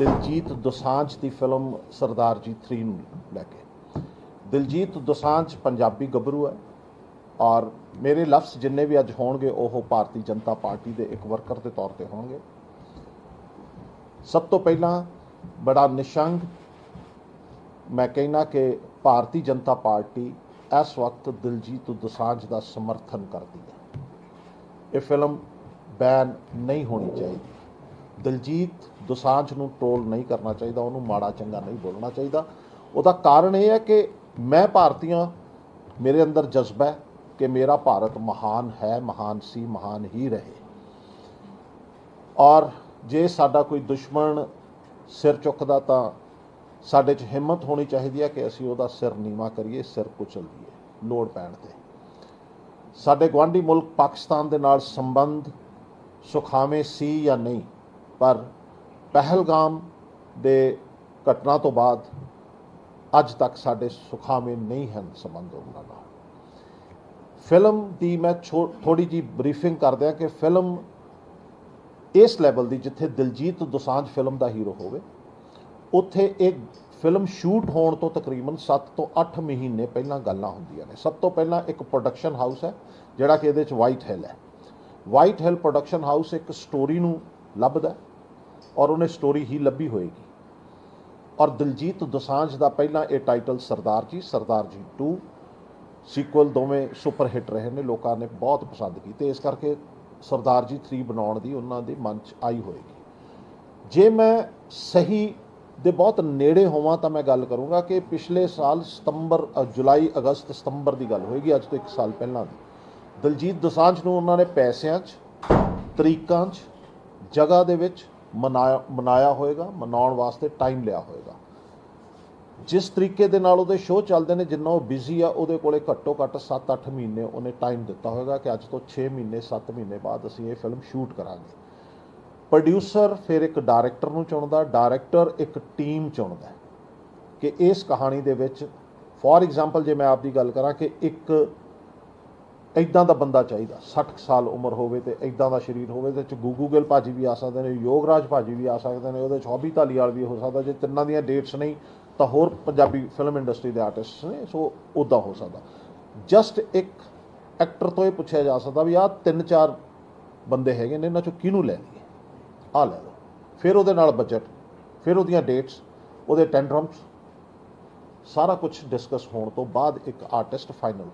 ਦਿਲਜੀਤ ਦੋਸਾਂਝ ਦੀ ਫਿਲਮ ਸਰਦਾਰ ਜੀ 3 ਨੂੰ ਲੈ ਕੇ। ਦਿਲਜੀਤ ਦੋਸਾਂਝ ਪੰਜਾਬੀ ਗੱਭਰੂ ਹੈ ਔਰ ਮੇਰੇ ਲਫ਼ਜ਼ ਜਿੰਨੇ ਵੀ ਅੱਜ ਹੋਣਗੇ, ਉਹ ਭਾਰਤੀ ਜਨਤਾ ਪਾਰਟੀ ਦੇ ਇੱਕ ਵਰਕਰ ਦੇ ਤੌਰ ਤੇ ਹੋਣਗੇ। ਸਭ ਤੋਂ ਪਹਿਲਾਂ ਬੜਾ ਨਿਸ਼ੰਗ ਮੈਂ ਕਹਿਣਾ ਕਿ ਭਾਰਤੀ ਜਨਤਾ ਪਾਰਟੀ ਇਸ ਵਕਤ ਦਿਲਜੀਤ ਦੋਸਾਂਝ ਦਾ ਸਮਰਥਨ ਕਰਦੀ ਹੈ। ਇਹ ਫਿਲਮ ਬੈਨ ਨਹੀਂ ਹੋਣੀ ਚਾਹੀਦੀ। ਦਿਲਜੀਤ ਦੋਸਾਂਝ ਨੂੰ ਟ੍ਰੋਲ ਨਹੀਂ ਕਰਨਾ ਚਾਹੀਦਾ, ਉਹਨੂੰ ਮਾੜਾ ਚੰਗਾ ਨਹੀਂ ਬੋਲਣਾ ਚਾਹੀਦਾ। ਉਹਦਾ ਕਾਰਨ ਇਹ ਹੈ ਕਿ ਮੈਂ ਭਾਰਤੀਆਂ, ਮੇਰੇ ਅੰਦਰ ਜਜ਼ਬਾ ਹੈ ਕਿ ਮੇਰਾ ਭਾਰਤ ਮਹਾਨ ਹੈ, ਮਹਾਨ ਸੀ, ਮਹਾਨ ਹੀ ਰਹੇ। ਔਰ ਜੇ ਸਾਡਾ ਕੋਈ ਦੁਸ਼ਮਣ ਸਿਰ ਚੁੱਕਦਾ ਤਾਂ ਸਾਡੇ 'ਚ ਹਿੰਮਤ ਹੋਣੀ ਚਾਹੀਦੀ ਹੈ ਕਿ ਅਸੀਂ ਉਹਦਾ ਸਿਰ ਨੀਵਾ ਕਰੀਏ, ਸਿਰ ਕੁਚਲ ਦਈਏ ਲੋੜ ਪੈਣ ਤੇ। ਸਾਡੇ ਗਵਾਂਢੀ ਮੁਲਕ ਪਾਕਿਸਤਾਨ ਦੇ ਨਾਲ ਸੰਬੰਧ ਸੁਖਾਵੇਂ ਸੀ ਜਾਂ ਨਹੀਂ ਪਰ ਪਹਿਲਗਾਮ ਦੇ ਘਟਨਾ ਤੋਂ ਬਾਅਦ ਅੱਜ ਤੱਕ ਸਾਡੇ ਸੁਖਾਵੇਂ ਨਹੀਂ ਹਨ ਸੰਬੰਧ ਉਹਨਾਂ ਨਾਲ। ਫਿਲਮ ਦੀ ਮੈਂ ਥੋੜੀ ਜੀ ਬਰੀਫਿੰਗ ਕਰ ਦਿਆਂ ਕਿ ਫਿਲਮ ਇਸ ਲੈਵਲ ਦੀ ਜਿੱਥੇ ਦਿਲਜੀਤ ਦੋਸਾਂਝ ਫਿਲਮ ਦਾ ਹੀਰੋ ਹੋਵੇ, ਉੱਥੇ ਇੱਕ ਫਿਲਮ ਸ਼ੂਟ ਹੋਣ ਤੋਂ ਤਕਰੀਬਨ 7 ਤੋਂ 8 ਮਹੀਨੇ ਪਹਿਲਾਂ ਗੱਲਾਂ ਹੁੰਦੀਆਂ ਨੇ। ਸਭ ਤੋਂ ਪਹਿਲਾਂ ਇੱਕ ਪ੍ਰੋਡਕਸ਼ਨ ਹਾਊਸ ਹੈ, ਜਿਹੜਾ ਕਿ ਇਹਦੇ ਵਿੱਚ ਵਾਈਟ ਹਿੱਲ ਹੈ। ਵਾਈਟ ਹਿੱਲ ਪ੍ਰੋਡਕਸ਼ਨ ਹਾਊਸ ਇੱਕ ਸਟੋਰੀ ਨੂੰ ਲੱਭਦਾ ਔਰ ਉਹਨੇ ਸਟੋਰੀ ਹੀ ਲੱਭੀ ਹੋਏਗੀ। ਔਰ ਦਿਲਜੀਤ ਦੋਸਾਂਝ ਦਾ ਪਹਿਲਾਂ ਇਹ ਟਾਈਟਲ ਸਰਦਾਰ ਜੀ ਸਰਦਾਰ ਜੀ 2 ਸੀਕੁਅਲ ਦੋਵੇਂ ਸੁਪਰ ਹਿੱਟ ਰਹੇ ਨੇ, ਲੋਕਾਂ ਨੇ ਬਹੁਤ ਪਸੰਦ ਕੀਤੇ। ਇਸ ਕਰਕੇ ਸਰਦਾਰ ਜੀ 3 ਬਣਾਉਣ ਦੀ ਉਹਨਾਂ ਦੇ ਮਨ 'ਚ ਆਈ ਹੋਏਗੀ। ਜੇ ਮੈਂ ਸਹੀ ਦੇ ਬਹੁਤ ਨੇੜੇ ਹੋਵਾਂ ਤਾਂ ਮੈਂ ਗੱਲ ਕਰੂੰਗਾ ਕਿ ਪਿਛਲੇ ਸਾਲ ਸਤੰਬਰ ਜੁਲਾਈ, ਅਗਸਤ ਸਤੰਬਰ ਦੀ ਗੱਲ ਹੋਏਗੀ, ਅੱਜ ਤੋਂ 1 ਸਾਲ ਪਹਿਲਾਂ ਦੀ। ਦਲਜੀਤ ਦੋਸਾਂਝ ਨੂੰ ਉਹਨਾਂ ਨੇ ਪੈਸਿਆਂ 'ਚ, ਤਰੀਕਾਂ 'ਚ, ਜਗ੍ਹਾ ਦੇ ਵਿੱਚ ਮਨਾਇਆ ਮਨਾਇਆ ਹੋਏਗਾ, ਮਨਾਉਣ ਵਾਸਤੇ ਟਾਈਮ ਲਿਆ ਹੋਏਗਾ। ਜਿਸ ਤਰੀਕੇ ਦੇ ਨਾਲ ਉਹਦੇ ਸ਼ੋਅ ਚੱਲਦੇ ਨੇ, ਜਿੰਨਾ ਉਹ ਬਿਜ਼ੀ ਆ, ਉਹਦੇ ਕੋਲੇ ਘੱਟੋ ਘੱਟ 7-8 ਮਹੀਨੇ ਉਹਨੇ ਟਾਈਮ ਦਿੱਤਾ ਹੋਏਗਾ ਕਿ ਅੱਜ ਤੋਂ 6 ਮਹੀਨੇ 7 ਮਹੀਨੇ ਬਾਅਦ ਅਸੀਂ ਇਹ ਫਿਲਮ ਸ਼ੂਟ ਕਰਾਂਗੇ। ਪ੍ਰੋਡਿਊਸਰ ਫਿਰ ਇੱਕ ਡਾਇਰੈਕਟਰ ਨੂੰ ਚੁਣਦਾ ਡਾਇਰੈਕਟਰ ਇੱਕ ਟੀਮ ਚੁਣਦਾ ਕਿ ਇਸ ਕਹਾਣੀ ਦੇ ਵਿੱਚ ਫੋਰ ਐਗਜ਼ਾਮਪਲ ਜੇ ਮੈਂ ਆਪ ਦੀ ਗੱਲ ਕਰਾਂ ਕਿ ਇੱਕ ਇਦਾਂ ਦਾ ਬੰਦਾ ਚਾਹੀਦਾ। 60 ਸਾਲ ਉਮਰ ਹੋਵੇ ਤੇ ਇਦਾਂ ਦਾ ਸਰੀਰ ਹੋਵੇ ਤੇ ਚ ਗੂਗੂ ਗਿੱਲ ਭਾਜੀ ਵੀ ਆ ਸਕਦੇ ਨੇ, ਯੋਗਰਾਜ ਭਾਜੀ ਵੀ ਆ ਸਕਦੇ ਨੇ, ਉਹਦੇ ਚ ਹੌਬੀ ਧਾਲੀਵਾਲ ਵੀ ਹੋ ਸਕਦਾ। ਜੇ ਤਿੰਨਾਂ ਦੀਆਂ ਡੇਟਸ ਨਹੀਂ, ਤਾਂ ਹੋਰ ਪੰਜਾਬੀ ਫਿਲਮ ਇੰਡਸਟਰੀ ਦੇ ਆਰਟਿਸਟ ਨੇ, ਸੋ ਉਦਾਂ ਹੋ ਸਕਦਾ। ਜਸਟ ਇੱਕ ਐਕਟਰ ਤੋਂ ਇਹ ਪੁੱਛਿਆ ਜਾ ਸਕਦਾ ਵੀ ਆਹ ਤਿੰਨ ਚਾਰ ਬੰਦੇ ਹੈਗੇ ਨੇ, ਇਹਨਾਂ ਚੋਂ ਕਿਹਨੂੰ ਲੈ ਲਈਏ? ਆ ਲੈ ਲਓ। ਫਿਰ ਉਹਦੇ ਨਾਲ ਬਜਟ ਫਿਰ ਉਹਦੀਆਂ ਡੇਟਸ ਉਹਦੇ ਟੈਂਡਰਮਸ ਸਾਰਾ ਕੁਝ ਡਿਸਕਸ ਹੋਣ ਤੋਂ ਬਾਅਦ ਇੱਕ ਆਰਟਿਸਟ ਫਾਈਨਲ